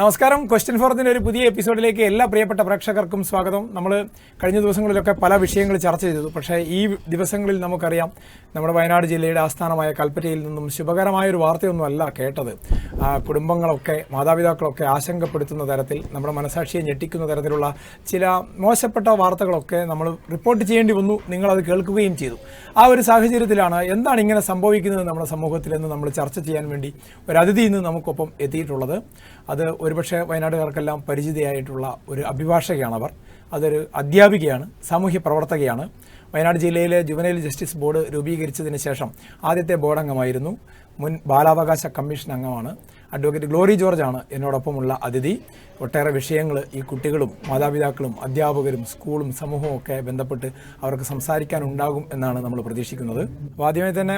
നമസ്കാരം. ക്വസ്റ്റ്യൻ ഫോറത്തിന്റെ ഒരു പുതിയ എപ്പിസോഡിലേക്ക് എല്ലാ പ്രിയപ്പെട്ട പ്രേക്ഷകർക്കും സ്വാഗതം. നമ്മൾ കഴിഞ്ഞ ദിവസങ്ങളിലൊക്കെ പല വിഷയങ്ങൾ ചർച്ച ചെയ്തു. പക്ഷേ ഈ ദിവസങ്ങളിൽ നമുക്കറിയാം നമ്മുടെ വയനാട് ജില്ലയുടെ ആസ്ഥാനമായ കൽപ്പറ്റയിൽ നിന്നും ശുഭകരമായ ഒരു വാർത്തയൊന്നുമല്ല കേട്ടത്. കുടുംബങ്ങളൊക്കെ മാതാപിതാക്കളൊക്കെ ആശങ്കപ്പെടുത്തുന്ന തരത്തിൽ നമ്മുടെ മനസാക്ഷിയെ ഞെട്ടിക്കുന്ന തരത്തിലുള്ള ചില മോശപ്പെട്ട വാർത്തകളൊക്കെ നമ്മൾ റിപ്പോർട്ട് ചെയ്യേണ്ടി വന്നു. നിങ്ങളത് കേൾക്കുകയും ചെയ്തു. ആ ഒരു സാഹചര്യത്തിലാണ് എന്താണ് ഇങ്ങനെ സംഭവിക്കുന്നത് നമ്മുടെ സമൂഹത്തിൽ എന്ന് നമ്മൾ ചർച്ച ചെയ്യാൻ വേണ്ടി ഒരു അതിഥി ഇന്ന് നമുക്കൊപ്പം എത്തിയിട്ടുള്ളത്. അത് ഒരുപക്ഷെ വയനാടുകാർക്കെല്ലാം പരിചിതയായിട്ടുള്ള ഒരു അഭിഭാഷകയാണ് അവർ അതൊരു അധ്യാപികയാണ് സാമൂഹ്യ പ്രവർത്തകയാണ്. വയനാട് ജില്ലയിലെ ജുവനൈൽ ജസ്റ്റിസ് ബോർഡ് രൂപീകരിച്ചതിന് ശേഷം ആദ്യത്തെ ബോർഡ് അംഗമായിരുന്നു മുൻ ബാലാവകാശ കമ്മീഷൻ അംഗമാണ് അഡ്വക്കേറ്റ് ഗ്ലോറി ജോർജ് ആണ് എന്നോടൊപ്പമുള്ള അതിഥി. ഒട്ടേറെ വിഷയങ്ങൾ ഈ കുട്ടികളും മാതാപിതാക്കളും അധ്യാപകരും സ്കൂളും സമൂഹവും ഒക്കെ ബന്ധപ്പെട്ട് അവർക്ക് സംസാരിക്കാനുണ്ടാകും എന്നാണ് നമ്മൾ പ്രതീക്ഷിക്കുന്നത്. അപ്പോൾ ആദ്യമേ തന്നെ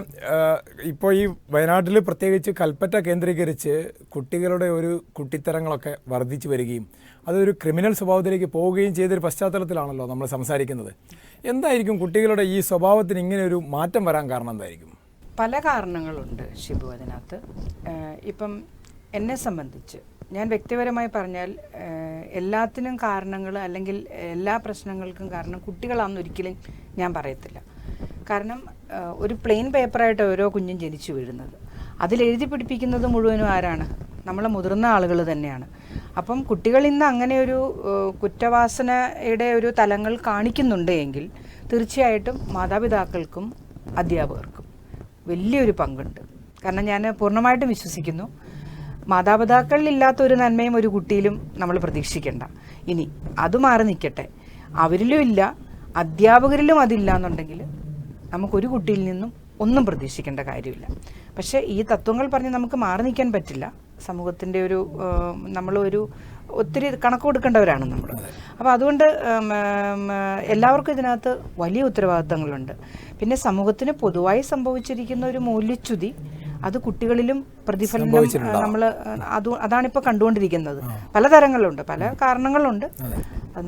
ഇപ്പോൾ ഈ വയനാട്ടിൽ പ്രത്യേകിച്ച് കൽപ്പറ്റ കേന്ദ്രീകരിച്ച് കുട്ടികളുടെ ഒരു കുട്ടിത്തരങ്ങളൊക്കെ വർദ്ധിച്ചു വരികയും അതൊരു ക്രിമിനൽ സ്വഭാവത്തിലേക്ക് പോവുകയും ചെയ്തൊരു പശ്ചാത്തലത്തിലാണല്ലോ നമ്മൾ സംസാരിക്കുന്നത്. എന്തായിരിക്കും കുട്ടികളുടെ ഈ സ്വഭാവത്തിന് ഇങ്ങനെ ഒരു മാറ്റം വരാൻ കാരണം എന്തായിരിക്കും? പല കാരണങ്ങളുണ്ട് ഷിബു അതിനകത്ത്. ഇപ്പം എന്നെ സംബന്ധിച്ച് ഞാൻ വ്യക്തിപരമായി പറഞ്ഞാൽ എല്ലാത്തിനും കാരണങ്ങൾ അല്ലെങ്കിൽ എല്ലാ പ്രശ്നങ്ങൾക്കും കാരണം കുട്ടികളാണെന്ന് ഒരിക്കലും ഞാൻ പറയത്തില്ല. കാരണം ഒരു പ്ലെയിൻ പേപ്പറായിട്ട് ഓരോ കുഞ്ഞും ജനിച്ചു വീഴുന്നത്. അതിൽ എഴുതി പിടിപ്പിക്കുന്നത് മുഴുവനും ആരാണ്? നമ്മളെ മുതിർന്ന ആളുകൾ തന്നെയാണ്. അപ്പം കുട്ടികൾ ഇന്ന് അങ്ങനെ ഒരു കുറ്റവാസനയുടെ ഒരു തലങ്ങൾ കാണിക്കുന്നുണ്ട് എങ്കിൽ തീർച്ചയായിട്ടും മാതാപിതാക്കൾക്കും അധ്യാപകർക്കും വലിയൊരു പങ്കുണ്ട്. കാരണം ഞാൻ പൂർണമായിട്ടും വിശ്വസിക്കുന്നു. മാതാപിതാക്കളിൽ ഇല്ലാത്ത ഒരു നന്മയും ഒരു കുട്ടിയിലും നമ്മൾ പ്രതീക്ഷിക്കേണ്ട. ഇനി അത് മാറി നിൽക്കട്ടെ. അവരിലും ഇല്ല അധ്യാപകരിലും അതില്ല എന്നുണ്ടെങ്കിൽ നമുക്കൊരു കുട്ടിയിൽ നിന്നും ഒന്നും പ്രതീക്ഷിക്കേണ്ട കാര്യമില്ല. പക്ഷേ ഈ തത്വങ്ങൾ പറഞ്ഞ് നമുക്ക് മാറി നിൽക്കാൻ പറ്റില്ല. സമൂഹത്തിന്റെ ഒരു നമ്മളൊരു ഒത്തിരി കണക്ക് കൊടുക്കേണ്ടവരാണ് നമ്മൾ. അപ്പോൾ അതുകൊണ്ട് എല്ലാവർക്കും ഇതിനകത്ത് വലിയ ഉത്തരവാദിത്തങ്ങളുണ്ട്. പിന്നെ സമൂഹത്തിന് പൊതുവായി സംഭവിച്ചിരിക്കുന്ന ഒരു മൂല്യച്യുതി അത് കുട്ടികളിലും പ്രതിഫലനം നമ്മൾ അത് അതാണിപ്പോൾ കണ്ടുകൊണ്ടിരിക്കുന്നത്. പല തരങ്ങളുണ്ട് പല കാരണങ്ങളുണ്ട്. അത്.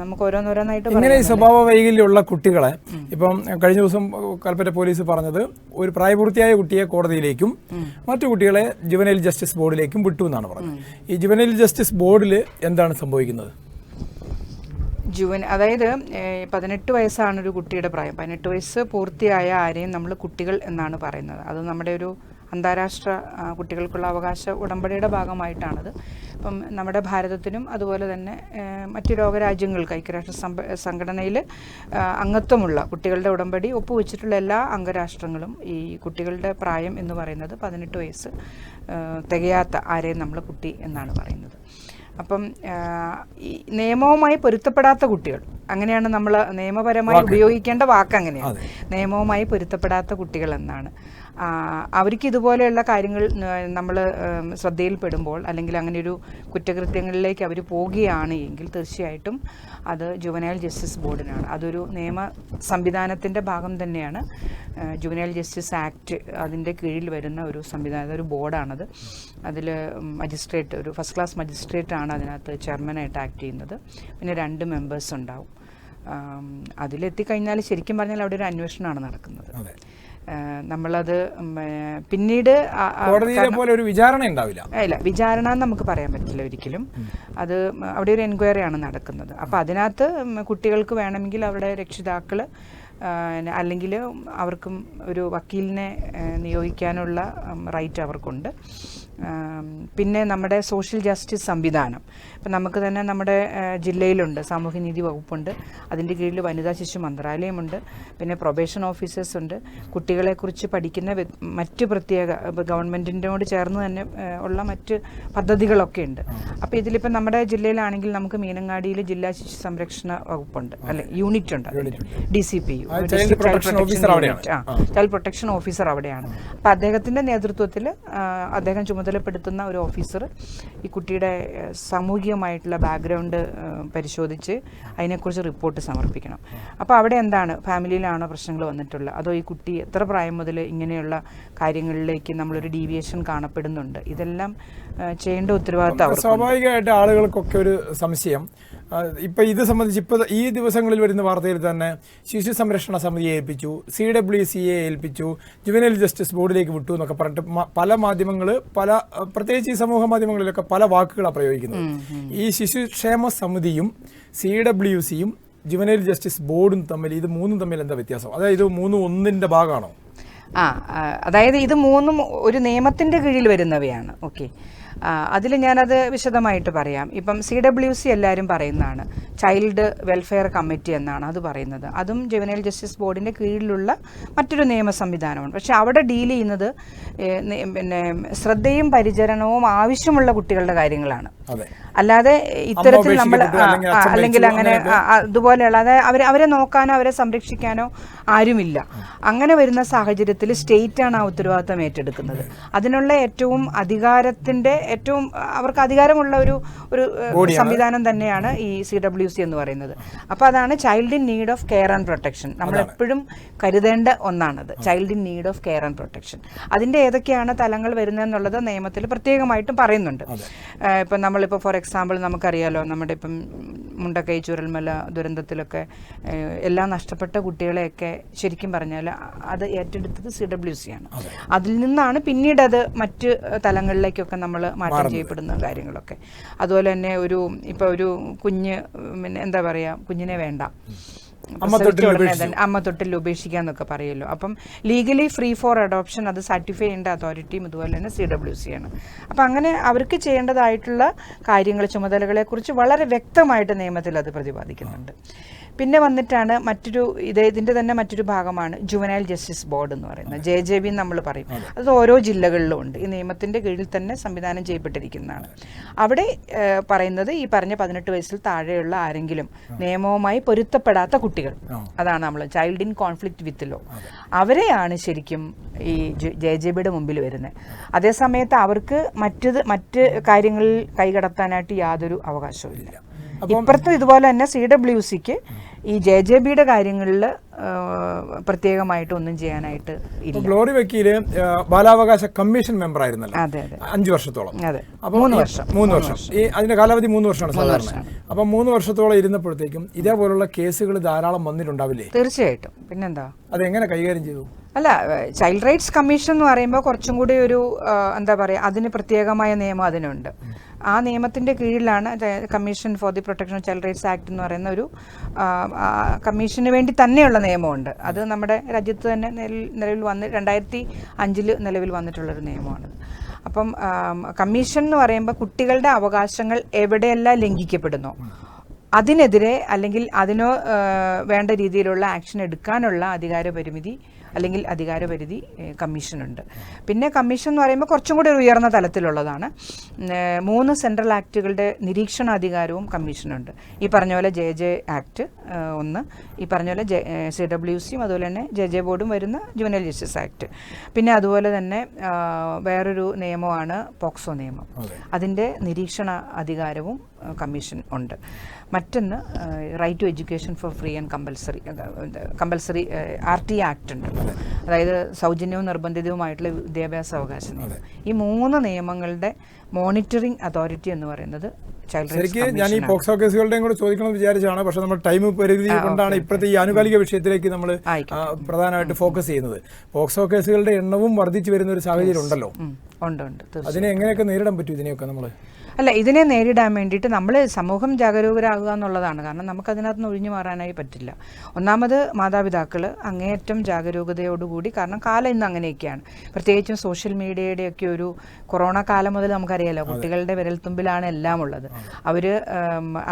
നമുക്ക് ഓരോന്നോരോന്നായിട്ട് ഇങ്ങനെ ഈ സ്വഭാവ വൈകല്യമുള്ള കുട്ടികളെ ഇപ്പം കഴിഞ്ഞ ദിവസം കൽപ്പറ്റ പോലീസ് പറഞ്ഞത് ഒരു പ്രായപൂർത്തിയായ കുട്ടിയെ കോടതിയിലേക്കും മറ്റു കുട്ടികളെ ജുവനൈൽ ജസ്റ്റിസ് ബോർഡിലേക്കും വിട്ടു എന്നാണ് പറഞ്ഞത്. ഈ ജുവനൈൽ ജസ്റ്റിസ് ബോർഡിൽ എന്താണ് സംഭവിക്കുന്നത്? ജുവൻ അതായത് പതിനെട്ട് വയസ്സാണ് ഒരു കുട്ടിയുടെ പ്രായം. പതിനെട്ട് വയസ്സ് പൂർത്തിയായ ആരെയും നമ്മൾ കുട്ടികൾ എന്നാണ് പറയുന്നത്. അത് നമ്മുടെ ഒരു അന്താരാഷ്ട്ര കുട്ടികൾക്കുള്ള അവകാശ ഉടമ്പടിയുടെ ഭാഗമായിട്ടാണത്. ഇപ്പം നമ്മുടെ ഭാരതത്തിനും അതുപോലെ തന്നെ മറ്റു ലോകരാജ്യങ്ങൾക്ക് ഐക്യരാഷ്ട്ര സംഘ സംഘടനയിൽ അംഗത്വമുള്ള കുട്ടികളുടെ ഉടമ്പടി ഒപ്പുവെച്ചിട്ടുള്ള എല്ലാ അംഗരാഷ്ട്രങ്ങളും ഈ കുട്ടികളുടെ പ്രായം എന്ന് പറയുന്നത് പതിനെട്ട് വയസ്സ് തികയാത്ത ആരെയും നമ്മൾ കുട്ടി എന്നാണ് പറയുന്നത്. അപ്പം ഈ നിയമവുമായി പൊരുത്തപ്പെടാത്ത കുട്ടികൾ അങ്ങനെയാണ് നമ്മൾ നിയമപരമായി ഉപയോഗിക്കേണ്ട വാക്ക് അങ്ങനെയാണ്. നിയമവുമായി പൊരുത്തപ്പെടാത്ത കുട്ടികൾ എന്നാണ്. അവർക്ക് ഇതുപോലെയുള്ള കാര്യങ്ങൾ നമ്മൾ ശ്രദ്ധയിൽപ്പെടുമ്പോൾ അല്ലെങ്കിൽ അങ്ങനെ ഒരു കുറ്റകൃത്യങ്ങളിലേക്ക് അവർ പോവുകയാണ് എങ്കിൽ തീർച്ചയായിട്ടും അത് ജുവനൈൽ ജസ്റ്റിസ് ബോർഡിനാണ്. അതൊരു നിയമ സംവിധാനത്തിന്റെ ഭാഗം തന്നെയാണ്. ജുവനൈൽ ജസ്റ്റിസ് ആക്ട് അതിന്റെ കീഴിൽ വരുന്ന ഒരു സംവിധാനം ഒരു ബോർഡാണത്. അതിൽ മജിസ്ട്രേറ്റ് ഒരു ഫസ്റ്റ് ക്ലാസ് മജിസ്ട്രേറ്റ് ആണ് അതിനകത്ത് ചെയർമാനായിട്ട് ആക്ട് ചെയ്യുന്നത്. പിന്നെ രണ്ട് മെമ്പേഴ്സ് ഉണ്ടാവും. അതിലെത്തിക്കഴിഞ്ഞാൽ ശരിക്കും പറഞ്ഞാൽ അവിടെ ഒരു അന്വേഷണമാണ് നടക്കുന്നത്. നമ്മളത് പിന്നീട് പോലെ ഒരു വിചാരണ ഉണ്ടാവില്ല. ഇല്ല. വിചാരണ എന്ന് നമുക്ക് പറയാൻ പറ്റില്ല ഒരിക്കലും. അത് അവിടെ ഒരു എൻക്വയറി ആണ് നടക്കുന്നത്. അപ്പോൾ അതിനകത്ത് കുട്ടികൾക്ക് വേണമെങ്കിൽ അവരുടെ രക്ഷിതാക്കൾ അല്ലെങ്കിൽ അവർക്കും ഒരു വക്കീലിനെ നിയോഗിക്കാനുള്ള റൈറ്റ് അവർക്കുണ്ട്. പിന്നെ നമ്മുടെ സോഷ്യൽ ജസ്റ്റിസ് സംവിധാനം. ഇപ്പം നമുക്ക് തന്നെ നമ്മുടെ ജില്ലയിലുണ്ട് സാമൂഹ്യനീതി വകുപ്പുണ്ട്. അതിന്റെ കീഴിൽ വനിതാ ശിശു മന്ത്രാലയമുണ്ട്. പിന്നെ പ്രൊബേഷൻ ഓഫീസേഴ്സ് ഉണ്ട് കുട്ടികളെക്കുറിച്ച് പഠിക്കുന്ന മറ്റ് പ്രത്യേക ഗവൺമെന്റിനോട് ചേർന്ന് തന്നെ ഉള്ള മറ്റ് പദ്ധതികളൊക്കെ ഉണ്ട്. അപ്പോൾ ഇതിലിപ്പോൾ നമ്മുടെ ജില്ലയിലാണെങ്കിൽ നമുക്ക് മീനങ്ങാടിയിൽ ജില്ലാ ശിശു സംരക്ഷണ വകുപ്പുണ്ട്. അല്ലെ? യൂണിറ്റ് ഉണ്ട് D C P U. Child protection officer അവിടെയാണ്. അപ്പം അദ്ദേഹത്തിന്റെ നേതൃത്വത്തിൽ അദ്ദേഹം ചുമതലപ്പെടുത്തുന്ന ഒരു ഓഫീസർ ഈ കുട്ടിയുടെ സാമൂഹികമായിട്ടുള്ള ബാക്ക്ഗ്രൗണ്ട് പരിശോധിച്ച് അതിനെക്കുറിച്ച് റിപ്പോർട്ട് സമർപ്പിക്കണം. അപ്പോൾ അവിടെ എന്താണ്? ഫാമിലിയിലാണോ പ്രശ്നങ്ങൾ വന്നിട്ടുള്ളത് അതോ ഈ കുട്ടി എത്ര പ്രായം മുതൽ ഇങ്ങനെയുള്ള കാര്യങ്ങളിലേക്ക് നമ്മളൊരു ഡീവിയേഷൻ കാണപ്പെടുന്നുണ്ട്? ഇതെല്ലാം ചെയ്യേണ്ട ഉത്തരവാദിത്തം സ്വാഭാവികമായിട്ട് ആളുകൾക്കൊക്കെ ഒരു സംശയം. ഇപ്പൊ ഇത് സംബന്ധിച്ച് ഇപ്പൊ ഈ ദിവസങ്ങളിൽ വരുന്ന വാർത്തയിൽ തന്നെ ശിശു സംരക്ഷണ സമിതിയെ ഏൽപ്പിച്ചു സി ഡബ്ല്യു സിയെ ഏൽപ്പിച്ചു ജുവനൽ ജസ്റ്റിസ് ബോർഡിലേക്ക് വിട്ടു എന്നൊക്കെ പറഞ്ഞിട്ട് പല മാധ്യമങ്ങൾ പല പ്രത്യേകിച്ച് ഈ സമൂഹ മാധ്യമങ്ങളിലൊക്കെ പല വാക്കുകളാണ് പ്രയോഗിക്കുന്നത്. ഈ ശിശുക്ഷേമ സമിതിയും സി ഡബ്ല്യു സിയും ജുവനൽ ജസ്റ്റിസ് ബോർഡും തമ്മിൽ ഇത് മൂന്നും തമ്മിൽ എന്താ വ്യത്യാസം? അതായത് ഇത് മൂന്നും ഒന്നിന്റെ ഭാഗമാണോ? ആ ആ, അതായത് ഇത് മൂന്നും ഒരു നിയമത്തിന്റെ കീഴിൽ വരുന്നവയാണ്. ഓക്കെ. അതിൽ ഞാനത് വിശദമായിട്ട് പറയാം. ഇപ്പം സി ഡബ്ല്യു സി എല്ലാവരും പറയുന്നതാണ്. ചൈൽഡ് വെൽഫെയർ കമ്മിറ്റി എന്നാണ് അത് പറയുന്നത്. അതും ജുവനൈൽ ജസ്റ്റിസ് ബോർഡിന്റെ കീഴിലുള്ള മറ്റൊരു നിയമ സംവിധാനമാണ്. പക്ഷെ അവിടെ ഡീൽ ചെയ്യുന്നത് പിന്നെ ശ്രദ്ധയും പരിചരണവും ആവശ്യമുള്ള കുട്ടികളുടെ കാര്യങ്ങളാണ്. അല്ലാതെ ഇത്തരത്തിൽ നമ്മൾ അല്ലെങ്കിൽ അങ്ങനെ ആ, അതായത് അവരെ അവരെ നോക്കാനോ അവരെ സംരക്ഷിക്കാനോ ആരുമില്ല. അങ്ങനെ വരുന്ന സാഹചര്യത്തിൽ സ്റ്റേറ്റാണ് ആണ് ആ ഉത്തരവാദിത്തം ഏറ്റെടുക്കുന്നത്. അതിനുള്ള ഏറ്റവും അധികാരത്തിന്റെ ഏറ്റവും അവർക്ക് അധികാരമുള്ള ഒരു ഒരു സംവിധാനം തന്നെയാണ് ഈ സി ഡബ്ല്യു സി എന്ന് പറയുന്നത്. അപ്പോൾ അതാണ് child in need of care and protection നമ്മൾ എപ്പോഴും കരുതേണ്ട ഒന്നാണത്. Child in need of care and protection അതിന്റെ ഏതൊക്കെയാണ് തലങ്ങൾ വരുന്നതെന്നുള്ളത് നിയമത്തിൽ പ്രത്യേകമായിട്ടും പറയുന്നുണ്ട്. ഇപ്പം നമ്മളിപ്പോൾ ഫോർ എക്സാമ്പിൾ നമുക്കറിയാലോ നമ്മുടെ ഇപ്പം മുണ്ടക്കൈ ചുരൽമല ദുരന്തത്തിലൊക്കെ എല്ലാം നഷ്ടപ്പെട്ട കുട്ടികളെയൊക്കെ ശരിക്കും പറഞ്ഞാൽ അത് ഏറ്റെടുത്തത് സി ഡബ്ല്യു സി ആണ്. അതിൽ നിന്നാണ് പിന്നീട് അത് മറ്റ് തലങ്ങളിലേക്കൊക്കെ നമ്മൾ മാറ്റം ചെയ്യപ്പെടുന്ന കാര്യങ്ങളൊക്കെ. അതുപോലെ തന്നെ ഒരു ഇപ്പോൾ ഒരു കുഞ്ഞ് പിന്നെ എന്താ പറയാ കുഞ്ഞിനെ വേണ്ട. അമ്മ തൊട്ടിൽ ഉപേക്ഷിക്കുക എന്നൊക്കെ പറയുമല്ലോ. അപ്പം ലീഗലി ഫ്രീ ഫോർ അഡോപ്ഷൻ അത് സർട്ടിഫൈ ചെയ്യേണ്ട അതോറിറ്റിയും ഇതുപോലെ തന്നെ സി ഡബ്ല്യു സി ആണ്. അപ്പം അങ്ങനെ അവർക്ക് ചെയ്യേണ്ടതായിട്ടുള്ള കാര്യങ്ങൾ ചുമതലകളെക്കുറിച്ച് വളരെ വ്യക്തമായിട്ട് നിയമത്തിൽ അത് പ്രതിപാദിക്കുന്നുണ്ട്. പിന്നെ വന്നിട്ടാണ് മറ്റൊരു ഇത് ഇതിന്റെ തന്നെ മറ്റൊരു ഭാഗമാണ് ജുവനൈൽ ജസ്റ്റിസ് ബോർഡ് എന്ന് പറയുന്നത്. ജെ ജെ ബി നമ്മൾ പറയും. അത്. ഓരോ ജില്ലകളിലും ഉണ്ട്. ഈ നിയമത്തിന്റെ കീഴിൽ തന്നെ സംവിധാനം ചെയ്യപ്പെട്ടിരിക്കുന്നതാണ്. അവിടെ പറയുന്നത് ഈ പറഞ്ഞ പതിനെട്ട് വയസ്സിൽ താഴെയുള്ള ആരെങ്കിലും നിയമവുമായി പൊരുത്തപ്പെടാത്ത കുട്ടികൾ. അതാണ് നമ്മൾ child in conflict with law അവരെയാണ് ശരിക്കും ഈ ജെ ജെ ബിയുടെ മുമ്പിൽ വരുന്നത്. അതേസമയത്ത് അവർക്ക് മറ്റത് മറ്റ് കാര്യങ്ങളിൽ കൈകടത്താനായിട്ട് യാതൊരു അവകാശവും ഇല്ല. ഇപ്പുറത്തും ഇതുപോലെ തന്നെ സി ഡബ്ല്യു സിക്ക് ഈ ജെ ജെ ബിയുടെ കാര്യങ്ങളിൽ പ്രത്യേകമായിട്ട് ഒന്നും ചെയ്യാനായിട്ട് ഗ്ലോറി വക്കീൽ ബാലാവകാശ കമ്മീഷൻ മെമ്പർ ആയിരുന്നല്ലോ അഞ്ചു വർഷത്തോളം. മൂന്ന് വർഷം. മൂന്ന് വർഷം. ഈ അതിന്റെ കാലാവധി മൂന്ന് വർഷമാണ് സാധാരണ. അപ്പൊ മൂന്ന് വർഷത്തോളം ഇരുന്നപ്പോഴത്തേക്കും ഇതേപോലുള്ള കേസുകൾ ധാരാളം വന്നിട്ടുണ്ടാവില്ലേ? തീർച്ചയായിട്ടും. പിന്നെന്താ? അതെങ്ങനെ കൈകാര്യം ചെയ്തു? അല്ല ചൈൽഡ് റൈറ്റ്സ് കമ്മീഷൻ എന്ന് പറയുമ്പോൾ കുറച്ചും കൂടി ഒരു എന്താ പറയുക അതിന് പ്രത്യേകമായ നിയമം അതിനുണ്ട്. ആ നിയമത്തിന്റെ കീഴിലാണ് commission for the protection of child rights act എന്ന് പറയുന്ന ഒരു കമ്മീഷന് വേണ്ടി തന്നെയുള്ള നിയമമുണ്ട്. അത് നമ്മുടെ രാജ്യത്ത് തന്നെ നിലവിൽ വന്ന് രണ്ടായിരത്തി അഞ്ചിൽ നിലവിൽ വന്നിട്ടുള്ളൊരു നിയമമാണ്. അപ്പം കമ്മീഷൻ എന്ന് പറയുമ്പോൾ കുട്ടികളുടെ അവകാശങ്ങൾ എവിടെയെല്ലാം ലംഘിക്കപ്പെടുന്നു. അതിനെതിരെ അല്ലെങ്കിൽ അതിനോ വേണ്ട രീതിയിലുള്ള ആക്ഷൻ എടുക്കാനുള്ള അധികാര പരിമിതി അല്ലെങ്കിൽ അധികാരപരിധി കമ്മീഷനുണ്ട്. പിന്നെ കമ്മീഷൻ എന്ന് പറയുമ്പോൾ കുറച്ചും കൂടി ഉയർന്ന തലത്തിലുള്ളതാണ്. മൂന്ന് സെൻട്രൽ ആക്ടുകളുടെ നിരീക്ഷണാധികാരവും കമ്മീഷനുണ്ട്. ഈ പറഞ്ഞ പോലെ ജെ ജെ ആക്ട് ഒന്ന്. ഈ പറഞ്ഞ പോലെ ജെ സി ഡബ്ല്യു സിയും അതുപോലെ തന്നെ ജെ ജെ ബോർഡും വരുന്ന ജുവനൽ ജസ്റ്റിസ് ആക്ട്. പിന്നെ അതുപോലെ തന്നെ വേറൊരു നിയമമാണ് പോക്സോ നിയമം. അതിന്റെ നിരീക്ഷണ അധികാരവും കമ്മീഷൻ ഉണ്ട്. മറ്റൊന്ന് right to education for free and compulsory compulsory R T act ഉണ്ട്. അതായത് സൗജന്യവും നിർബന്ധിതവുമായിട്ടുള്ള വിദ്യാഭ്യാസ അവകാശ. നിയമം ഈ മൂന്ന് നിയമങ്ങളുടെ മോണിറ്ററിംഗ് അതോറിറ്റി എന്ന് പറയുന്നത് ശരിക്കും ഞാൻ ഈ പോക്സോ കേസുകളുടെയും കൂടെ ചോദിക്കണം എന്ന് വിചാരിച്ചാണ്. പക്ഷെ നമ്മൾ ടൈം പരിധി കൊണ്ടാണ് ഇപ്പോഴത്തെ ഈ ആനുകാലിക വിഷയത്തിലേക്ക് നമ്മൾ പ്രധാനമായിട്ട് ഫോക്കസ് ചെയ്യുന്നത്. പോക്സോ കേസുകളുടെ എണ്ണവും വർദ്ധിച്ചു വരുന്ന ഒരു സാഹചര്യം ഉണ്ടല്ലോ. ഉണ്ട് ഉണ്ട്. അതിനെ എങ്ങനെയൊക്കെ നേരിടാൻ പറ്റും ഇതിനെയൊക്കെ നമ്മൾ അല്ല ഇതിനെ നേരിടാൻ വേണ്ടിയിട്ട് നമ്മൾ സമൂഹം ജാഗരൂകരാകുക എന്നുള്ളതാണ്. കാരണം നമുക്ക് അതിനകത്ത് നിന്ന് ഒഴിഞ്ഞു മാറാനായി പറ്റില്ല. ഒന്നാമത് മാതാപിതാക്കൾ അങ്ങേയറ്റം ജാഗരൂകതയോടുകൂടി കാരണം കാലം ഇന്ന് അങ്ങനെയൊക്കെയാണ്. പ്രത്യേകിച്ചും സോഷ്യൽ മീഡിയയുടെയൊക്കെ ഒരു കൊറോണ കാലം മുതൽ നമുക്കറിയാലോ കുട്ടികളുടെ വിരൽത്തുമ്പിലാണ് എല്ലാം ഉള്ളത്. അവർ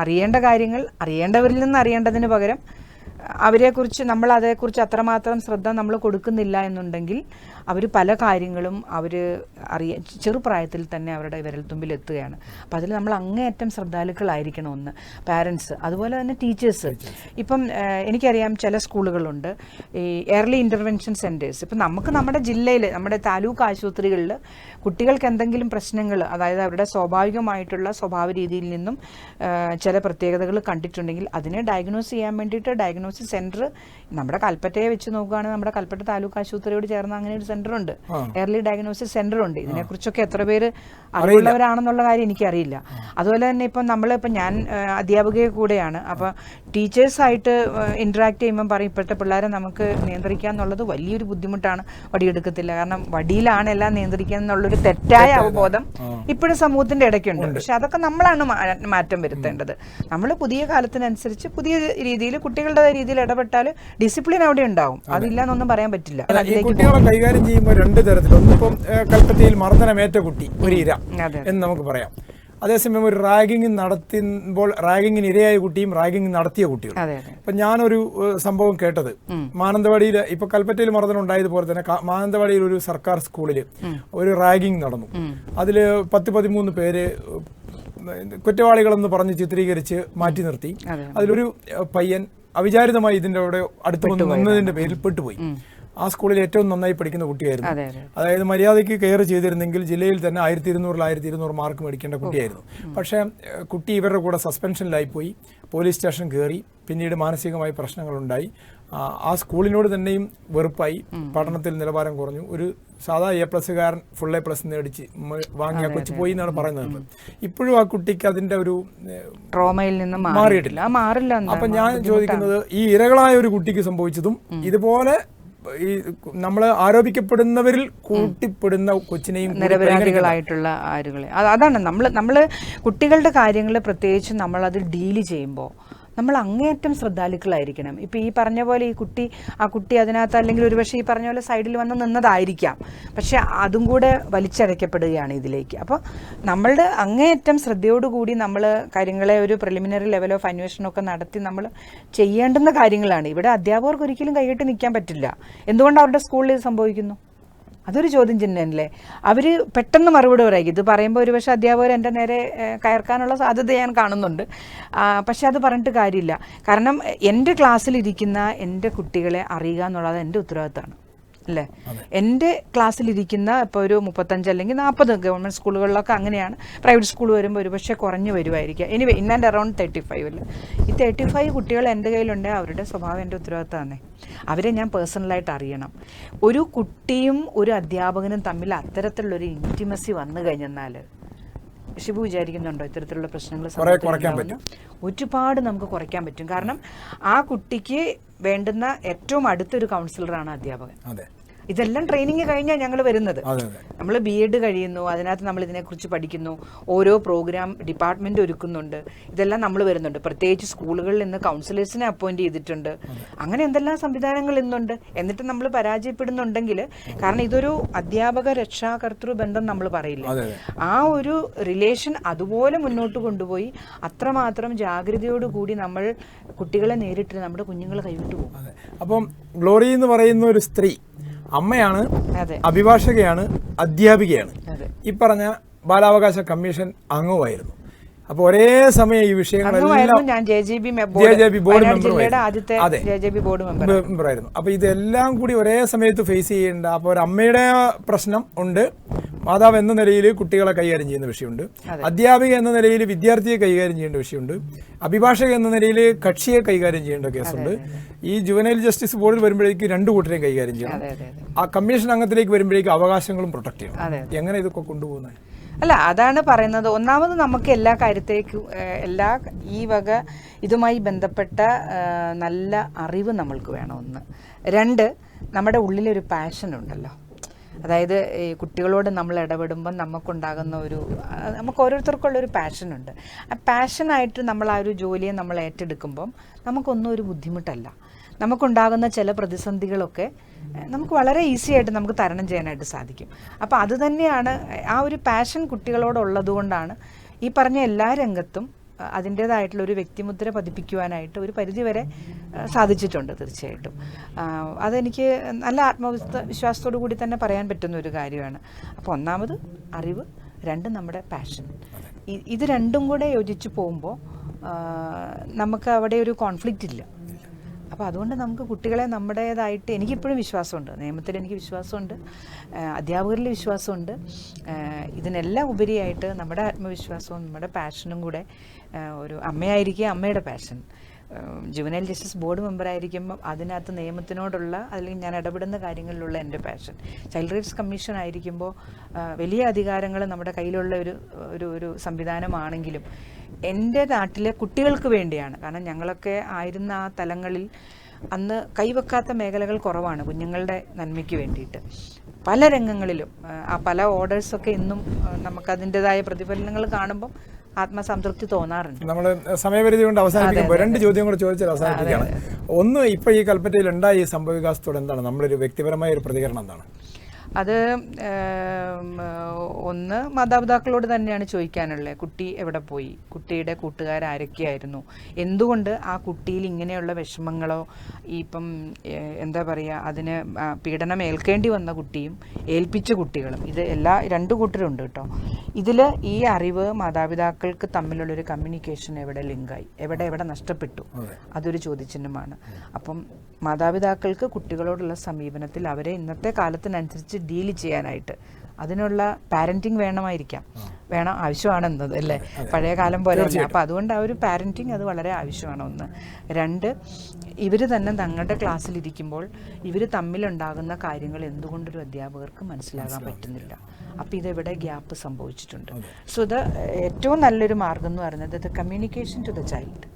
അറിയേണ്ട കാര്യങ്ങൾ അറിയേണ്ടവരിൽ നിന്ന് അറിയേണ്ടതിന് പകരം അവരെക്കുറിച്ച് നമ്മൾ അതേക്കുറിച്ച് അത്രമാത്രം ശ്രദ്ധ നമ്മൾ കൊടുക്കുന്നില്ല എന്നുണ്ടെങ്കിൽ അവർ പല കാര്യങ്ങളും അവർ അറിയ ചെറുപ്രായത്തിൽ തന്നെ അവരുടെ വിരൽത്തുമ്പിൽ എത്തുകയാണ് അപ്പോൾ അതിൽ നമ്മൾ അങ്ങേയറ്റം ശ്രദ്ധാലുക്കളായിരിക്കണം ഒന്ന് പാരൻസ് അതുപോലെ തന്നെ ടീച്ചേഴ്സ് ഇപ്പം എനിക്കറിയാം ചില സ്കൂളുകളുണ്ട്. ഈ ഏർലി ഇന്റർവെൻഷൻ സെന്റേഴ്സ് ഇപ്പം നമുക്ക് നമ്മുടെ ജില്ലയിൽ നമ്മുടെ താലൂക്ക് ആശുപത്രികളിൽ കുട്ടികൾക്ക് എന്തെങ്കിലും പ്രശ്നങ്ങൾ അതായത് അവരുടെ സ്വാഭാവികമായിട്ടുള്ള സ്വഭാവ രീതിയിൽ നിന്നും ചില പ്രത്യേകതകൾ കണ്ടിട്ടുണ്ടെങ്കിൽ അതിനെ ഡയഗ്നോസ് ചെയ്യാൻ വേണ്ടിയിട്ട് ഡയഗ്നോസിസ് സെന്റർ നമ്മുടെ കൽപ്പറ്റയെ വെച്ച് നോക്കുകയാണെങ്കിൽ നമ്മുടെ കൽപ്പറ്റ താലൂക്ക് ആശുപത്രിയോട് ചേർന്ന് അങ്ങനെ ഒരു സെന്റർ ഉണ്ട്. എയർലി ഡയഗ്നോസിസ് സെന്റർ ഉണ്ട് ഇതിനെക്കുറിച്ചൊക്കെ എത്ര പേര് അറിവുള്ളവരാണെന്നുള്ള കാര്യം എനിക്കറിയില്ല. അതുപോലെ തന്നെ ഇപ്പം നമ്മളിപ്പം ഞാൻ അധ്യാപിക അധ്യാപികയെ കൂടെയാണ്. അപ്പോൾ ടീച്ചേഴ്സായിട്ട് ഇന്ററാക്ട് ചെയ്യുമ്പോൾ പറയും ഇപ്പോഴത്തെ പിള്ളേരെ നമുക്ക് നിയന്ത്രിക്കുക എന്നുള്ളത് വലിയൊരു ബുദ്ധിമുട്ടാണ് വടിയെടുക്കത്തില്ല. കാരണം വടിയിലാണ് എല്ലാം നിയന്ത്രിക്കുക എന്നുള്ളൊരു തെറ്റായ അവബോധം ഇപ്പോഴും സമൂഹത്തിന്റെ ഇടയ്ക്കുണ്ട്. പക്ഷെ അതൊക്കെ നമ്മളാണ് മാറ്റം വരുത്തേണ്ടത്. നമ്മൾ പുതിയ കാലത്തിനനുസരിച്ച് പുതിയ രീതിയിൽ കുട്ടികളുടെ രീതിയിൽ ഇടപെട്ടാൽ ഡിസിപ്ലിൻ അവിടെ ഉണ്ടാവും. അതില്ല എന്നൊന്നും പറയാൻ പറ്റില്ല. അല്ല, ഈ ചെയ്യുമ്പോൾ രണ്ട് തരത്തിൽ ഒന്നിപ്പം കൽപ്പറ്റയിൽ മർദ്ദനമേറ്റ കുട്ടി ഒരു ഇര എന്ന് നമുക്ക് പറയാം. അതേസമയം ഒരു റാഗിങ് നടത്തുമ്പോൾ റാഗിങ്ങിന് ഇരയായ കുട്ടിയും റാഗിങ് നടത്തിയ കുട്ടിയും അപ്പൊ ഞാനൊരു സംഭവം കേട്ടത്. മാനന്തവാടിയിൽ ഇപ്പൊ കൽപ്പറ്റയിൽ മർദ്ദനം ഉണ്ടായതുപോലെ തന്നെ മാനന്തവാടിയിൽ ഒരു സർക്കാർ സ്കൂളിൽ ഒരു റാഗിങ് നടന്നു. അതിൽ പത്ത് പതിമൂന്ന് പേര് കുറ്റവാളികളെന്ന് പറഞ്ഞ് ചിത്രീകരിച്ച് മാറ്റി നിർത്തി. അതെ. അതിലൊരു പയ്യൻ അവിചാരിതമായി ഇതിന്റെ അവിടെ അടുത്ത് വന്ന് നിന്നതിന്റെ പേരിൽ പെട്ടുപോയി. ആ സ്കൂളിൽ ഏറ്റവും നന്നായി പഠിക്കുന്ന കുട്ടിയായിരുന്നു. അതെ അതെ. അതായത് മര്യാദയ്ക്ക് കെയർ ചെയ്തിരുന്നെങ്കിൽ ജില്ലയിൽ തന്നെ ആയിരത്തി ഇരുന്നൂറിൽ ആയിരത്തി ഇരുന്നൂറ് മാർക്ക് മേടിക്കേണ്ട കുട്ടിയായിരുന്നു. പക്ഷേ കുട്ടി ഇവരുടെ കൂടെ സസ്പെൻഷനിലായി പോയി. പോലീസ് സ്റ്റേഷൻ കയറി പിന്നീട് മാനസികമായി പ്രശ്നങ്ങളുണ്ടായി. ആ, സ്കൂളിനോട് തന്നെയും വെറുപ്പായി. പഠനത്തിൽ നിലവാരം കുറഞ്ഞു. ഒരു സാധാ എ പ്ലസ്സുകാരൻ ഫുൾ എ പ്ലസ് നേടിച്ച് വാങ്ങിയ കൊച്ചു പോയി എന്നാണ് പറയുന്നത്. ഇപ്പോഴും ആ കുട്ടിക്ക് അതിന്റെ ഒരു ട്രോമയിൽ നിന്ന് മാറിയിട്ടില്ല. മാറില്ല? അപ്പൊ ഞാൻ ചോദിക്കുന്നത് ഈ ഇരകളായ ഒരു കുട്ടിക്ക് സംഭവിച്ചതും ഇതുപോലെ ഈ നമ്മൾ ആരോപിക്കപ്പെടുന്നവരിൽ കൂട്ടിപ്പെടുന്ന കൊച്ചിനെയും നിരപരാധികളായിട്ടുള്ള ആരുകളെ. അതാണ് നമ്മൾ നമ്മൾ കുട്ടികളുടെ കാര്യങ്ങൾ പ്രത്യേകിച്ച് നമ്മൾ അത് ഡീൽ ചെയ്യുമ്പോൾ നമ്മൾ അങ്ങേയറ്റം ശ്രദ്ധാലുക്കളായിരിക്കണം. ഇപ്പം ഈ പറഞ്ഞ പോലെ ഈ കുട്ടി ആ കുട്ടി അതിനകത്ത് അല്ലെങ്കിൽ ഒരുപക്ഷെ ഈ പറഞ്ഞ പോലെ സൈഡിൽ വന്ന് നിന്നതായിരിക്കാം. പക്ഷെ അതും കൂടെ വലിച്ചടയ്ക്കപ്പെടുകയാണ് ഇതിലേക്ക്. അപ്പോൾ നമ്മളുടെ അങ്ങേയറ്റം ശ്രദ്ധയോടുകൂടി നമ്മൾ കാര്യങ്ങളെ ഒരു പ്രിലിമിനറി ലെവൽ ഓഫ് അന്വേഷണമൊക്കെ നടത്തി നമ്മൾ ചെയ്യേണ്ടുന്ന കാര്യങ്ങളാണ്. ഇവിടെ അധ്യാപകർക്ക് ഒരിക്കലും കൈകെട്ടി നിൽക്കാൻ പറ്റില്ല. എന്തുകൊണ്ട് അവരുടെ സ്കൂളിൽ ഇത് സംഭവിക്കുന്നു? അതൊരു ചോദ്യം ചിഹ്നമല്ലേ അവർ പെട്ടെന്ന് മറുപടി പറയും. ഇത് പറയുമ്പോൾ ഒരുപക്ഷെ അധ്യാപകർ എന്റെ നേരെ കയർക്കാനുള്ള സാധ്യത ഞാൻ കാണുന്നുണ്ട്. പക്ഷെ അത് പറഞ്ഞിട്ട് കാര്യമില്ല. കാരണം എന്റെ ക്ലാസ്സിലിരിക്കുന്ന എന്റെ കുട്ടികളെ അറിയുക എന്നുള്ളത് എന്റെ ഉത്തരവാദിത്തമാണ്. അല്ലേ? എന്റെ ക്ലാസ്സിലിരിക്കുന്ന ഇപ്പോൾ ഒരു മുപ്പത്തഞ്ച് അല്ലെങ്കിൽ നാൽപ്പത് ഗവൺമെന്റ് സ്കൂളുകളിലൊക്കെ അങ്ങനെയാണ്. പ്രൈവറ്റ് സ്കൂൾ വരുമ്പോൾ ഒരുപക്ഷെ കുറഞ്ഞു വരുമായിരിക്കുക ഇനി ഇൻ ആൻഡ് അറൗണ്ട് തേർട്ടി ഫൈവിൽ ഈ തേർട്ടി ഫൈവ് കുട്ടികൾ എന്റെ കയ്യിലുണ്ട്. അവരുടെ സ്വഭാവം എന്റെ ഉത്തരവാദിത്തമാണ്. അവരെ ഞാൻ പേഴ്സണലായിട്ട് അറിയണം. ഒരു കുട്ടിയും ഒരു അധ്യാപകനും തമ്മിൽ അത്തരത്തിലുള്ളൊരു ഇന്റിമസി വന്നു കഴിഞ്ഞെന്നാൽ ഷിബു വിചാരിക്കുന്നുണ്ടോ ഇത്തരത്തിലുള്ള പ്രശ്നങ്ങൾ? ഒരുപാട് നമുക്ക് കുറയ്ക്കാൻ പറ്റും. കാരണം ആ കുട്ടിക്ക് വേണ്ടുന്ന ഏറ്റവും അടുത്തൊരു കൗൺസിലറാണ് അധ്യാപകൻ. അതെ. ഇതെല്ലാം ട്രെയിനിങ് കഴിഞ്ഞാൽ ഞങ്ങൾ വരുന്നത്. നമ്മൾ ബി എഡ് കഴിയുന്നു അതിനകത്ത് നമ്മൾ ഇതിനെക്കുറിച്ച് പഠിക്കുന്നു ഓരോ പ്രോഗ്രാം ഡിപ്പാർട്ട്മെന്റ് ഒരുക്കുന്നുണ്ട് ഇതെല്ലാം നമ്മൾ വരുന്നുണ്ട്. പ്രത്യേകിച്ച് സ്കൂളുകളിൽ നിന്ന് കൗൺസിലേഴ്സിനെ അപ്പോയിന്റ് ചെയ്തിട്ടുണ്ട്. അങ്ങനെ എന്തെല്ലാം സംവിധാനങ്ങൾ ഇന്നുണ്ട് എന്നിട്ട് നമ്മൾ പരാജയപ്പെടുന്നുണ്ടെങ്കിൽ കാരണം ഇതൊരു അധ്യാപക രക്ഷാകർത്തൃ ബന്ധം നമ്മൾ പറയില്ല? ആ ഒരു റിലേഷൻ അതുപോലെ മുന്നോട്ട് കൊണ്ടുപോയി അത്രമാത്രം ജാഗ്രതയോടുകൂടി നമ്മൾ കുട്ടികളെ നേരിട്ട് നമ്മുടെ കുഞ്ഞുങ്ങളെ കൈവിട്ടു പോകും. അപ്പം ഗ്ലോറി എന്ന് പറയുന്ന ഒരു സ്ത്രീ അമ്മയാണ് അഭിഭാഷകയാണ് അധ്യാപികയാണ്. ഈ പറഞ്ഞ ബാലാവകാശ കമ്മീഷൻ അംഗവുമായിരുന്നു. അപ്പോൾ ഒരേ സമയം ഈ വിഷയങ്ങളെല്ലാം ജെ ബി. അതെ. Board member. മെമ്പറായിരുന്നു. അപ്പൊ ഇതെല്ലാം കൂടി ഒരേ സമയത്ത് ഫേസ് ചെയ്യേണ്ട അപ്പൊ ഒരു അമ്മയുടെ പ്രശ്നം ഉണ്ട്. മാതാവ് എന്ന നിലയിൽ കുട്ടികളെ കൈകാര്യം ചെയ്യുന്ന വിഷയമുണ്ട്. അധ്യാപിക എന്ന നിലയിൽ വിദ്യാർത്ഥിയെ കൈകാര്യം ചെയ്യേണ്ട വിഷയമുണ്ട്. അഭിഭാഷക എന്ന നിലയിൽ കക്ഷിയെ കൈകാര്യം ചെയ്യേണ്ട കേസുണ്ട്. ഈ ജുവനൈൽ ജസ്റ്റിസ് ബോർഡിൽ വരുമ്പോഴേക്കും രണ്ടു കൂട്ടരെയും കൈകാര്യം ചെയ്യണം. ആ കമ്മീഷൻ അംഗത്തിലേക്ക് വരുമ്പോഴേക്കും അവകാശങ്ങളും പ്രൊട്ടക്ട് ചെയ്യണം. എങ്ങനെ ഇതൊക്കെ കൊണ്ടുപോകുന്നത്? അല്ല അതാണ് പറയുന്നത്. ഒന്നാമത് നമുക്ക് എല്ലാ കാര്യത്തേക്കും എല്ലാ ഈ വക ഇതുമായി ബന്ധപ്പെട്ട നല്ല അറിവ് നമ്മൾക്ക് വേണം ഒന്ന്. രണ്ട് നമ്മുടെ ഉള്ളിലൊരു പാഷൻ ഉണ്ടല്ലോ. അതായത് ഈ കുട്ടികളോട് നമ്മൾ ഇടപെടുമ്പം നമുക്കുണ്ടാകുന്ന ഒരു നമുക്ക് ഓരോരുത്തർക്കുള്ളൊരു പാഷനുണ്ട് ആ പാഷനായിട്ട് നമ്മൾ ആ ഒരു ജോലിയെ നമ്മൾ ഏറ്റെടുക്കുമ്പം നമുക്കൊന്നും ഒരു ബുദ്ധിമുട്ടല്ല. നമുക്കുണ്ടാകുന്ന ചില പ്രതിസന്ധികളൊക്കെ നമുക്ക് വളരെ ഈസി ആയിട്ട് നമുക്ക് തരണം ചെയ്യാനായിട്ട് സാധിക്കും. അപ്പോൾ അത് തന്നെയാണ് ആ ഒരു പാഷൻ കുട്ടികളോടുള്ളത് കൊണ്ടാണ് ഈ പറഞ്ഞ എല്ലാ രംഗത്തും അതിന്റേതായിട്ടുള്ള ഒരു വ്യക്തിമുദ്ര പതിപ്പിക്കുവാനായിട്ട് ഒരു പരിധിവരെ സാധിച്ചിട്ടുണ്ട് തീർച്ചയായിട്ടും. അതെനിക്ക് നല്ല ആത്മവിശ്വ വിശ്വാസത്തോടു കൂടി തന്നെ പറയാൻ പറ്റുന്ന ഒരു കാര്യമാണ്. അപ്പോൾ ഒന്നാമത് അറിവ് രണ്ട് നമ്മുടെ പാഷൻ. ഇത് രണ്ടും കൂടെ യോജിച്ച് പോകുമ്പോൾ നമുക്ക് അവിടെ ഒരു കോൺഫ്ലിക്റ്റ് ഇല്ല അപ്പോൾ അതുകൊണ്ട് നമുക്ക് കുട്ടികളെ നമ്മുടേതായിട്ട് എനിക്കിപ്പോഴും വിശ്വാസമുണ്ട്. നിയമത്തിൽ എനിക്ക് വിശ്വാസമുണ്ട്. അധ്യാപകരിൽ വിശ്വാസമുണ്ട്. ഇതിനെല്ലാം ഉപരിയായിട്ട് നമ്മുടെ ആത്മവിശ്വാസവും നമ്മുടെ പാഷനും കൂടെ ഒരു അമ്മയായിരിക്കുക അമ്മയുടെ passion juvenile justice board member ആയിരിക്കുമ്പോൾ അതിനകത്ത് നിയമത്തിനോടുള്ള അല്ലെങ്കിൽ ഞാൻ ഇടപെടുന്ന കാര്യങ്ങളിലുള്ള എന്റെ പാഷൻ ചൈൽഡ് റൈറ്റ്സ് കമ്മീഷൻ ആയിരിക്കുമ്പോൾ വലിയ അധികാരങ്ങൾ നമ്മുടെ കയ്യിലുള്ള ഒരു ഒരു ഒരു സംവിധാനമാണെങ്കിലും എന്റെ നാട്ടിലെ കുട്ടികൾക്ക് വേണ്ടിയാണ്. കാരണം ഞങ്ങളൊക്കെ ആയിരുന്ന ആ തലങ്ങളിൽ അന്ന് കൈവെക്കാത്ത മേഖലകൾ കുറവാണ് കുഞ്ഞുങ്ങളുടെ നന്മയ്ക്ക് വേണ്ടിയിട്ട്. പല രംഗങ്ങളിലും ആ പല ഓർഡേഴ്സൊക്കെ ഇന്നും നമുക്കതിന്റെതായ പ്രതിഫലനങ്ങൾ കാണുമ്പം ആത്മസംതൃപ്തി തോന്നാറുണ്ട്. നമ്മൾ സമയപരിധി കൊണ്ട് അവസാനിപ്പിക്കുമ്പോൾ രണ്ട് ചോദ്യം കൂടെ ചോദിച്ചാൽ അവസാനിപ്പിക്കുകയാണ് ഒന്ന് ഇപ്പൊ ഈ കൽപ്പറ്റയിൽ ഉണ്ടായ ഈ സംഭവവികാസത്തോടെ എന്താണ്? നമ്മളൊരു വ്യക്തിപരമായ ഒരു പ്രതികരണം എന്താണ്? അത് ഒന്ന് മാതാപിതാക്കളോട് തന്നെയാണ് ചോദിക്കാനുള്ളത് കുട്ടി എവിടെ പോയി? കുട്ടിയുടെ കൂട്ടുകാർ ആരൊക്കെയായിരുന്നു? എന്തുകൊണ്ട് ആ കുട്ടിയിൽ ഇങ്ങനെയുള്ള വിഷമങ്ങളോ ഇപ്പം എന്താ പറയുക അതിന് പീഡനം ഏൽക്കേണ്ടി വന്ന കുട്ടിയും ഏൽപ്പിച്ച കുട്ടികളും ഇത് എല്ലാ രണ്ട് കൂട്ടരുണ്ട് കേട്ടോ. ഇതിൽ ഈ അറിവ് മാതാപിതാക്കൾക്ക് തമ്മിലുള്ളൊരു കമ്മ്യൂണിക്കേഷൻ എവിടെ ലിങ്കായി? എവിടെ എവിടെ നഷ്ടപ്പെട്ടു? അതൊരു ചോദ്യചിഹ്നമാണ്. അപ്പം മാതാപിതാക്കൾക്ക് കുട്ടികളോടുള്ള സമീപനത്തിൽ അവരെ ഇന്നത്തെ കാലത്തിനനുസരിച്ച് ഡീൽ ചെയ്യാനായിട്ട്. അതിനുള്ള പാരന്റിങ് വേണമായിരിക്കാം. വേണം ആവശ്യമാണെന്നത് അല്ലേ? പഴയ കാലം പോലെ അപ്പം അതുകൊണ്ട് ആ ഒരു പാരന്റിങ് അത് വളരെ ആവശ്യമാണ് ഒന്ന്. രണ്ട് ഇവർ തന്നെ തങ്ങളുടെ ക്ലാസ്സിലിരിക്കുമ്പോൾ ഇവർ തമ്മിലുണ്ടാകുന്ന കാര്യങ്ങൾ എന്തുകൊണ്ടൊരു അധ്യാപകർക്ക് മനസ്സിലാകാൻ പറ്റുന്നില്ല. അപ്പം ഇതെവിടെ ഗ്യാപ്പ് സംഭവിച്ചിട്ടുണ്ട്. സോ ഇത് ഏറ്റവും നല്ലൊരു മാർഗം എന്ന് പറയുന്നത് the communication to the child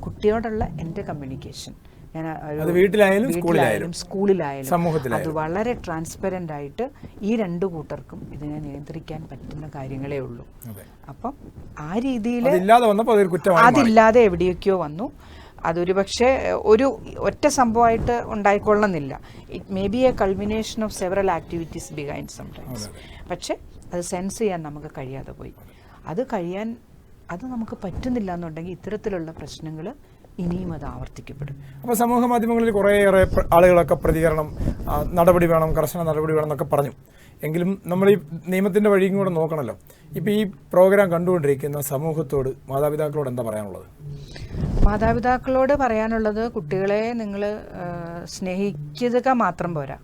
കുട്ടിയോടുള്ള എന്റെ കമ്മ്യൂണിക്കേഷൻ ഞാൻ വീട്ടിലായാലും സ്കൂളിലായാലും വീട്ടിലായാലും സ്കൂളിലായാലും. സമൂഹത്തിലായാലും. അത് വളരെ ട്രാൻസ്പെറന്റ് ആയിട്ട് ഈ രണ്ട് കൂട്ടർക്കും ഇതിനെ നിയന്ത്രിക്കാൻ പറ്റുന്ന കാര്യങ്ങളേ ഉള്ളൂ. അപ്പം ആ രീതിയിൽ. അതില്ലാതെ എവിടെയൊക്കെയോ വന്നു. അതൊരു പക്ഷേ ഒരു ഒറ്റ സംഭവമായിട്ട് ഉണ്ടായിക്കൊള്ളുന്നില്ല. It may be a culmination of several activities behind sometimes പക്ഷേ അത് സെൻസ് ചെയ്യാൻ നമുക്ക് കഴിയാതെ പോയി. അത് കഴിയാൻ അത് നമുക്ക് പറ്റുന്നില്ല എന്നുണ്ടെങ്കിൽ ഇത്തരത്തിലുള്ള പ്രശ്നങ്ങൾ ഇനിയും അത് ആവർത്തിക്കപ്പെടും. അപ്പോൾ സമൂഹ മാധ്യമങ്ങളിൽ കുറേയേറെ ആളുകളൊക്കെ പ്രതികരണം നടപടി വേണം കർശന നടപടി വേണം എന്നൊക്കെ പറഞ്ഞു. എങ്കിലും നമ്മൾ ഈ നിയമത്തിന്റെ വഴിയും കൂടെ നോക്കണമല്ലോ ഇപ്പോൾ ഈ പ്രോഗ്രാം കണ്ടുകൊണ്ടിരിക്കുന്ന സമൂഹത്തോട് മാതാപിതാക്കളോട് എന്താ പറയാനുള്ളത്? മാതാപിതാക്കളോട് പറയാനുള്ളത് കുട്ടികളെ നിങ്ങൾ സ്നേഹിക്കുക മാത്രം പോരാ.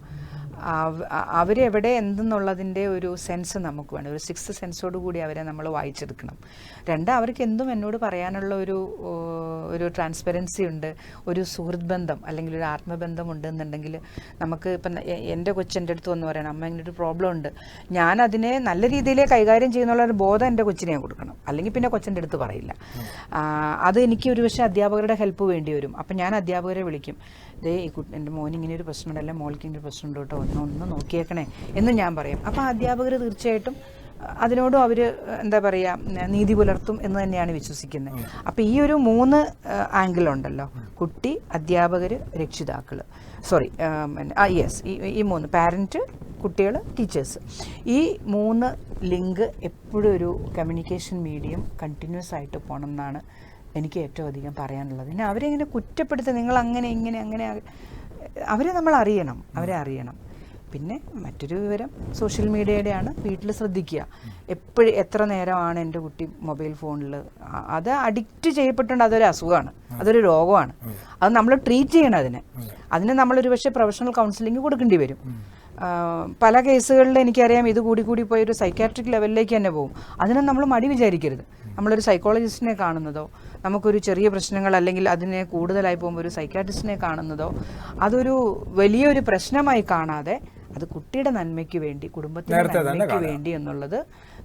അവരെവിടെ എന്തെന്നുള്ളതിന്റെ ഒരു സെൻസ് നമുക്ക് വേണം. ഒരു സിക്സ് സെൻസോട് കൂടി അവരെ നമ്മൾ വായിച്ചെടുക്കണം. രണ്ട് അവർക്ക് എന്തും എന്നോട് പറയാനുള്ള ഒരു ഒരു ട്രാൻസ്പെറൻസി ഉണ്ട്. ഒരു സുഹൃത് ബന്ധം അല്ലെങ്കിൽ ഒരു ആത്മബന്ധം ഉണ്ടെന്നുണ്ടെങ്കിൽ നമുക്ക് ഇപ്പം എന്റെ കൊച്ചെന്റെ അടുത്ത് വന്ന് പറയണം അമ്മ ഇങ്ങനെ ഒരു പ്രോബ്ലം ഉണ്ട്. ഞാൻ അതിനെ നല്ല രീതിയിൽ കൈകാര്യം ചെയ്യുന്നുള്ള ഒരു ബോധം എന്റെ കൊച്ചിനെ കൊടുക്കണം. അല്ലെങ്കിൽ പിന്നെ കൊച്ചന്റെ അടുത്ത് പറയില്ല. അത് എനിക്ക് ഒരു പക്ഷേ അധ്യാപകരുടെ ഹെൽപ്പ് വേണ്ടി വരും. അപ്പം ഞാൻ അധ്യാപകരെ വിളിക്കും. ദേ ഈ എന്റെ മോനിങ്ങനെ ഒരു പ്രശ്നമുണ്ട്. അല്ലെ മോൾക്ക് ഇങ്ങനെ ഒരു പ്രശ്നമുണ്ട് കേട്ടോ. ഒന്ന് നോക്കിയേക്കണേ എന്ന് ഞാൻ പറയും. അപ്പോൾ അധ്യാപകർ തീർച്ചയായിട്ടും അതിനോടും അവർ എന്താ പറയുക നീതി പുലർത്തും എന്ന് തന്നെയാണ് വിശ്വസിക്കുന്നത്. അപ്പോൾ ഈ ഒരു മൂന്ന് ആംഗിളുണ്ടല്ലോ കുട്ടി അധ്യാപകർ രക്ഷിതാക്കൾ സോറി യെസ് ഈ മൂന്ന്. പാരന്റ് കുട്ടികൾ ടീച്ചേഴ്സ് ഈ മൂന്ന് ലിങ്ക് എപ്പോഴും ഒരു കമ്മ്യൂണിക്കേഷൻ മീഡിയം കണ്ടിന്യൂസ് ആയിട്ട് പോകണം എന്നാണ് എനിക്ക് ഏറ്റവും അധികം പറയാനുള്ളത്. പിന്നെ അവരെ ഇങ്ങനെ കുറ്റപ്പെടുത്തി നിങ്ങൾ അങ്ങനെ ഇങ്ങനെ അങ്ങനെ അവരെ നമ്മൾ അറിയണം. അവരെ അറിയണം. പിന്നെ മറ്റൊരു വിവരം സോഷ്യൽ മീഡിയയുടെയാണ് വീട്ടിൽ ശ്രദ്ധിക്കുക. എപ്പോഴും എത്ര നേരമാണ് എന്റെ കുട്ടി മൊബൈൽ ഫോണിൽ അത് അഡിക്റ്റ് ചെയ്യപ്പെട്ടുണ്ട് അതൊരു അസുഖമാണ്. അതൊരു രോഗമാണ്. അത് നമ്മൾ ട്രീറ്റ് ചെയ്യണം അതിനെ. അതിന് നമ്മളൊരു പക്ഷേ പ്രൊഫഷണൽ കൗൺസിലിംഗ് കൊടുക്കേണ്ടി വരും. പല കേസുകളിൽ എനിക്കറിയാം ഇത് കൂടി കൂടി പോയി ഒരു സൈക്കാട്രിക് ലെവലിലേക്ക് തന്നെ പോകും. അതിനെ നമ്മൾ മടി വിചാരിക്കരുത്. നമ്മളൊരു സൈക്കോളജിസ്റ്റിനെ കാണുന്നതോ നമുക്കൊരു ചെറിയ പ്രശ്നങ്ങൾ അല്ലെങ്കിൽ അതിനെ കൂടുതലായി പോകുമ്പോൾ ഒരു സൈക്കാട്രിസ്റ്റിനെ കാണുന്നതോ അതൊരു വലിയൊരു പ്രശ്നമായി കാണാതെ അത് കുട്ടിയുടെ നന്മയ്ക്ക് വേണ്ടി കുടുംബത്തിന്റെ നന്മയ്ക്ക് വേണ്ടി എന്നുള്ളത്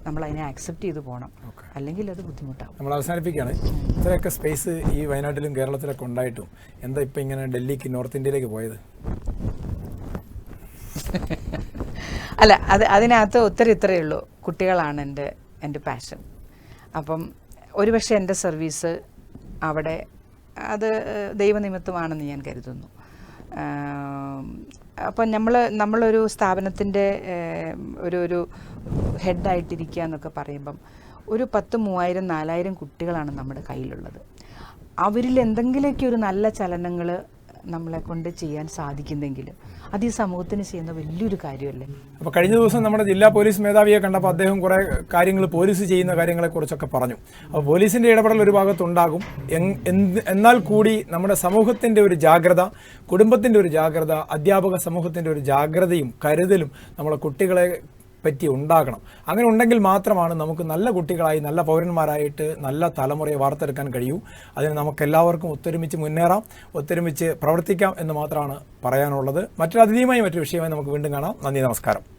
നമ്മൾ അതിനെ ആക്സെപ്റ്റ് ചെയ്തു പോകണം. അല്ലെങ്കിൽ അത് ബുദ്ധിമുട്ടാണ് നമ്മൾ അവസാനിപ്പിക്കുകയാണ്. ഇത്രയൊക്കെ സ്പേസ് ഈ വയനാട്ടിലും കേരളത്തിലൊക്കെ ഉണ്ടായിട്ടും എന്താ ഇപ്പം ഇങ്ങനെ ഡൽഹിക്ക് നോർത്ത് ഇന്ത്യയിലേക്ക് പോയത്? അല്ല അത് അതിനകത്ത് ഒത്തിരി ഇത്രയേ ഉള്ളൂ. കുട്ടികളാണ് എന്റെ എന്റെ പാഷൻ അപ്പം ഒരുപക്ഷെ എന്റെ സർവീസ് അവിടെ അത് ദൈവനിമിത്തമാണെന്ന് ഞാൻ കരുതുന്നു. അപ്പം നമ്മൾ നമ്മളൊരു സ്ഥാപനത്തിന്റെ ഒരു ഒരു ഹെഡായിട്ടിരിക്കുക എന്നൊക്കെ പറയുമ്പം ഒരു പത്ത് മൂവായിരം നാലായിരം കുട്ടികളാണ് നമ്മുടെ കയ്യിലുള്ളത്. അവരിൽ എന്തെങ്കിലുമൊക്കെ ഒരു നല്ല ചലനങ്ങൾ നമ്മളെ കൊണ്ട് ചെയ്യാൻ സാധിക്കുന്നെങ്കിൽ അത് ഈ സമൂഹത്തിന് ചെയ്യുന്ന വലിയൊരു കാര്യമല്ലേ? അപ്പോൾ കഴിഞ്ഞ ദിവസം നമ്മുടെ ജില്ലാ പോലീസ് മേധാവിയെ കണ്ടപ്പോൾ അദ്ദേഹം കുറേ കാര്യങ്ങൾ പോലീസ് ചെയ്യുന്ന കാര്യങ്ങളെക്കുറിച്ചൊക്കെ പറഞ്ഞു. അപ്പോൾ പോലീസിന്റെ ഇടപെടൽ ഒരു ഭാഗത്തുണ്ടാകും. എന്നാൽ കൂടി നമ്മുടെ സമൂഹത്തിന്റെ ഒരു ജാഗ്രത കുടുംബത്തിന്റെ ഒരു ജാഗ്രത അധ്യാപക സമൂഹത്തിന്റെ ഒരു ജാഗ്രതയും കരുതലും നമ്മളെ കുട്ടികളെ പറ്റി ഉണ്ടാകണം. അങ്ങനെ ഉണ്ടെങ്കിൽ മാത്രമാണ് നമുക്ക് നല്ല കുട്ടികളായി നല്ല പൗരന്മാരായിട്ട് നല്ല തലമുറയെ വാർത്തെടുക്കാൻ കഴിയൂ. അതിന് നമുക്കെല്ലാവർക്കും ഒത്തൊരുമിച്ച് മുന്നേറാം ഒത്തൊരുമിച്ച് പ്രവർത്തിക്കാം എന്ന് മാത്രമാണ് പറയാനുള്ളത്. മറ്റൊരു അതിഥിയുമായി മറ്റൊരു വിഷയമായി നമുക്ക് വീണ്ടും കാണാം. നന്ദി നമസ്കാരം.